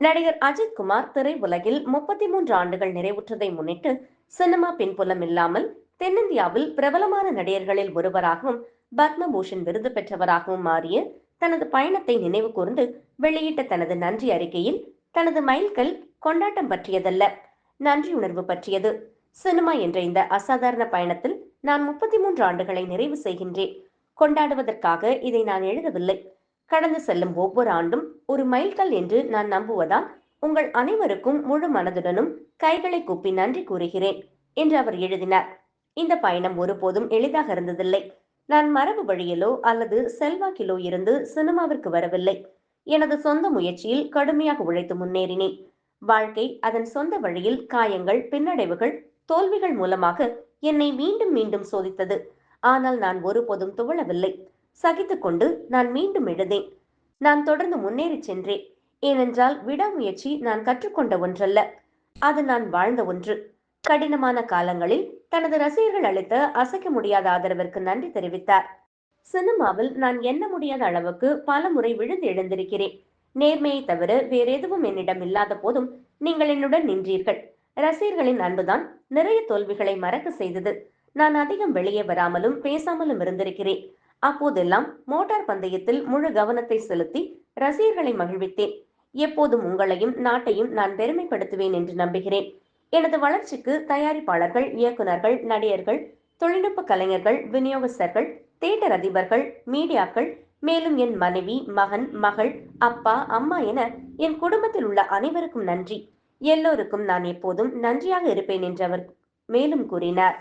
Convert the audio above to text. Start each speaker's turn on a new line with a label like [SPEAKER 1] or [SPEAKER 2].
[SPEAKER 1] நடிகர் அஜித் குமார் திரையுலகில் முப்பத்தி மூன்று ஆண்டுகள் நிறைவுற்றதை முன்னிட்டு சினிமா பின்புலம் இல்லாமல் தென்னிந்தியாவில் பிரபலமான நடிகர்களில் ஒருவராகவும் பத்மபூஷன் விருது பெற்றவராகவும் மாறிய தனது பயணத்தை நினைவு கூர்ந்து வெளியிட்ட தனது நன்றி அறிக்கையில் தனது மைல்கல் கொண்டாட்டம் பற்றியதல்ல நன்றியுணர்வு பற்றியது. சினிமா என்ற இந்த அசாதாரண பயணத்தில் நான் முப்பத்தி மூன்று ஆண்டுகளை நிறைவு செய்கின்றேன். கொண்டாடுவதற்காக இதை நான் எழுதவில்லை. கடந்து செல்லும் ஒவ்வொரு ஆண்டும் ஒரு மைல்கல் என்று நான் நம்புவதால் உங்கள் அனைவருக்கும் முழு மனதுடனும் கைகளை கூப்பி நன்றி கூறுகிறேன் என்று அவர் எழுதினார். இந்த பயணம் ஒருபோதும் எளிதாக இருந்ததில்லை. நான் மரபு வழியிலோ அல்லது செல்வாக்கிலோ இருந்து சினிமாவிற்கு வரவில்லை. எனது சொந்த முயற்சியில் கடுமையாக உழைத்து முன்னேறினேன். வாழ்க்கை அதன் சொந்த வழியில் காயங்கள் பின்னடைவுகள் தோல்விகள் மூலமாக என்னை மீண்டும் மீண்டும் சோதித்தது. ஆனால் நான் ஒருபோதும் துவளவில்லை. சகித்துக்கொண்டு நான் மீண்டும் எழுதேன். நான் தொடர்ந்து முன்னேறி சென்றேன். ஏனென்றால் விடாமுயற்சி நான் கற்றுக்கொண்ட ஒன்றல்ல. அது நான் வாழ்ந்த ஒன்று. கடினமான காலங்களில் தனது ரசிகர்கள் அளித்த அசைக்க முடியாத ஆதரவிற்கு நன்றி தெரிவித்தார். சினிமாவில் நான் எண்ண முடியாத அளவுக்கு பல முறை விழுந்து எழுந்திருக்கிறேன். நேர்மையை தவிர வேற எதுவும் என்னிடம் இல்லாத போதும் நீங்கள் என்னுடன் நின்றீர்கள். ரசிகர்களின் அன்புதான் நிறைய தோல்விகளை மறக்க செய்தது. நான் அதிகம் வெளியே வராமலும் பேசாமலும் இருந்திருக்கிறேன். அப்போதெல்லாம் மோட்டார் பந்தயத்தில் முழு கவனத்தை செலுத்தி ரசிகர்களை மகிழ்வித்தேன். எப்போதும் உங்களையும் நாட்டையும் நான் பெருமைப்படுத்துவேன் என்று நம்புகிறேன். எனது வளர்ச்சிக்கு தயாரிப்பாளர்கள் இயக்குனர்கள் நடிகர்கள் தொழில்நுட்ப கலைஞர்கள் விநியோகஸ்தர்கள் தேட்டர் அதிபர்கள் மீடியாக்கள் மேலும் என் மனைவி மகன் மகள் அப்பா அம்மா என என் குடும்பத்தில் உள்ள அனைவருக்கும் நன்றி. எல்லோருக்கும் நான் எப்போதும் நன்றியாக இருப்பேன் என்று அவர் மேலும் கூறினார்.